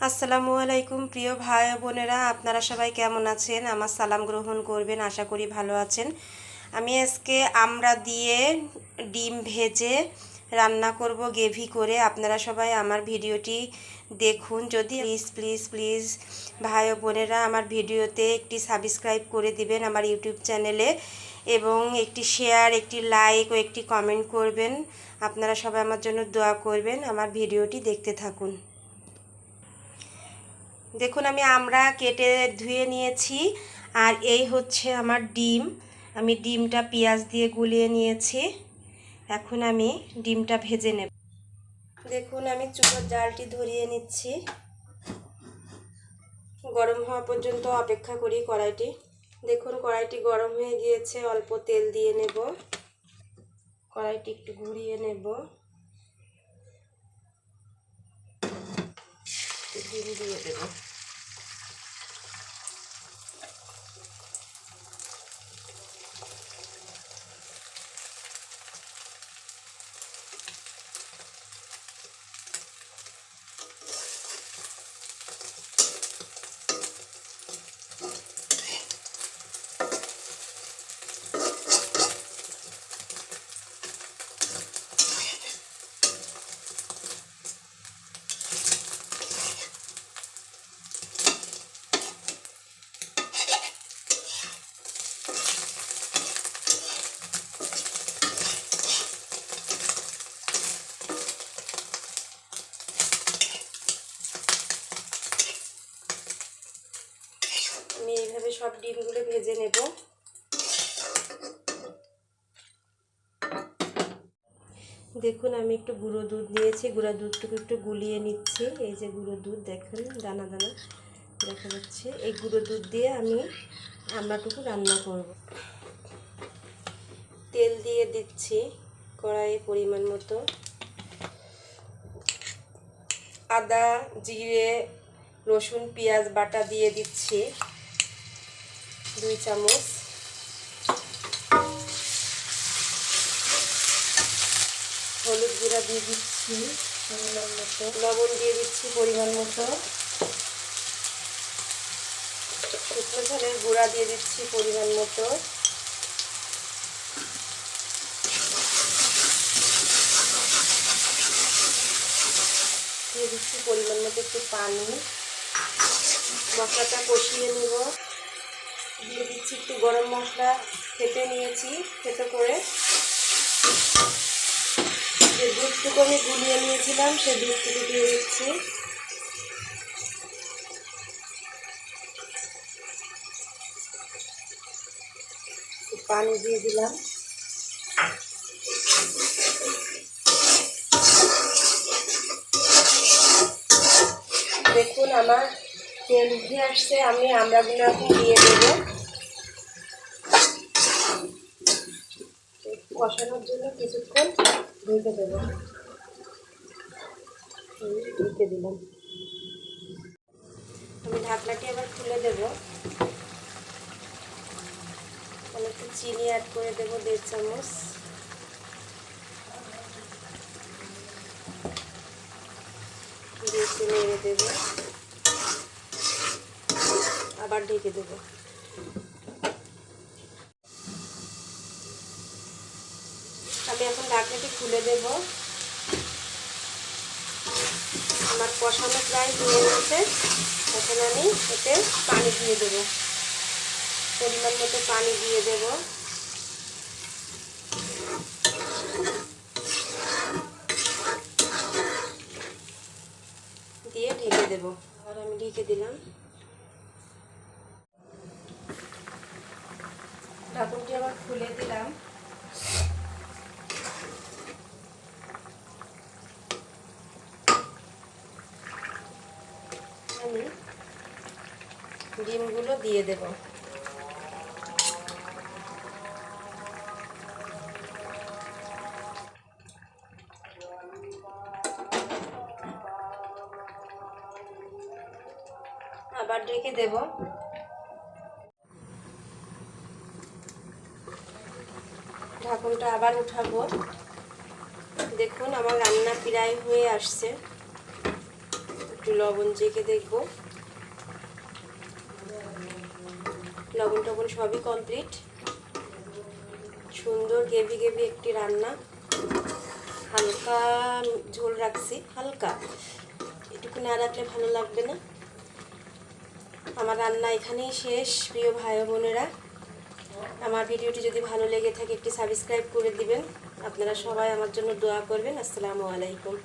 আসসালামু আলাইকুম, প্রিয় ভাই বোনেরা। আপনারা সবাই কেমন আছেন? আমার সালাম গ্রহণ করবেন, আশা করি ভালো আছেন। আমি আজকে আমরা দিয়ে ডিম ভেজে রান্না করব গেভি করে। আপনারা সবাই আমার ভিডিওটি দেখুন। যদি প্লিজ প্লিজ প্লিজ ভাই বোনেরা আমার ভিডিওতে একটি সাবস্ক্রাইব করে দিবেন আমার ইউটিউব চ্যানেলে এবং একটি শেয়ার একটি লাইক ও একটি কমেন্ট করবেন। আপনারা সবাই আমার জন্য দোয়া করবেন আমার ভিডিওটি দেখতে থাকুন। দেখুন, আমি আমরা কেটে ধুয়ে নিয়েছি, আর এই হচ্ছে আমার ডিম। আমি ডিমটা পেঁয়াজ দিয়ে গুলিয়ে নিয়েছি। এখন আমি ডিমটা ভেজে নেব। দেখুন, আমি চুলোর জালটি ধরিয়ে নিচ্ছি। গরম হওয়া পর্যন্ত অপেক্ষা করি কড়াইটি। দেখুন, কড়াইটি গরম হয়ে গিয়েছে, অল্প তেল দিয়ে নেব। কড়াইটি একটু ঘুরিয়ে নেব। ডিম দিয়ে দেবো আমি এইভাবে সব ডিমগুলো ভেজে নেব। দেখুন, আমি একটু গুঁড়ো দুধ নিয়েছি। গুঁড়ো দুধটুকু একটু গুলিয়ে নিচ্ছি। এই যে গুঁড়ো দুধ, দেখেন, দানা দানা দেখা যাচ্ছে। এই গুঁড়ো দুধ দিয়ে আমি আমরাটুকু রান্না করব। তেল দিয়ে দিচ্ছি কড়াইয়ে পরিমাণ মতো। আদা, জিরে, রসুন, পেঁয়াজ বাটা দিয়ে দিচ্ছি। দুই চামচ। হলুদ গুঁড়া দিয়ে দিচ্ছি লবণ দিয়ে দিচ্ছি পরিমাণ মতো। শুকনো ঝালের গুঁড়া দিয়ে দিচ্ছি পরিমাণ মতো। দিয়ে দিচ্ছি পরিমাণ মতো একটু পানি। মশলাটা কষিয়ে নেব। দিয়ে দিচ্ছি একটু গরম মশলা খেতে নিয়েছি খেতে করে। যে দুধটুকু আমি গুলিয়ে নিয়েছিলাম, সে দুধটুকু দিয়ে দিচ্ছি। পানি দিয়ে দিলাম। দেখুন আমার তেল উঠে আসছে, আমি আমরাগুলো এখন দিয়ে দেব। কষানোর জন্য কিছুক্ষণ ঢেকে দেব। ঢেকে দিলাম। আমি ঢাকনাটি আবার খুলে দেব। একটু চিনি অ্যাড করে দেব, দেড় চামচ। দিয়ে নেড়ে দেবো। আবার ঢেকে দেব। আমি এখন ঢাকনাটি খুলে দেব। আমার কষানো প্রায় হয়ে গেছে। এখন আমি এতে পানি দিয়ে দেব। পরিমাণ মতো পানি দিয়ে দেব। দিয়ে ঢেকে দেব। আর আমি ঢেকে দিলাম ঢাকুনটি আবার খুলে দিলাম আমি ডিমগুলো দিয়ে দেব। আবার ঢেকে দেবো। ঢাকনটা আবার উঠাবো। দেখুন, আমার রান্না প্রায় হয়ে আসছে। একটু লবণ চেখে দেখব। লবণ টবণ সবই কমপ্লিট সুন্দর গেভি গেভি একটি রান্না। হালকা ঝোল রাখছি, হালকা। এটুকু না রাখলে ভালো লাগবে না। আমার রান্না এখানেই শেষ, প্রিয় ভাই বোনেরা। আমার ভিডিওটি যদি ভালো লেগে থাকে, একটি সাবস্ক্রাইব করে দিবেন। আপনারা সবাই আমার জন্য দোয়া করবেন। আসসালামু আলাইকুম।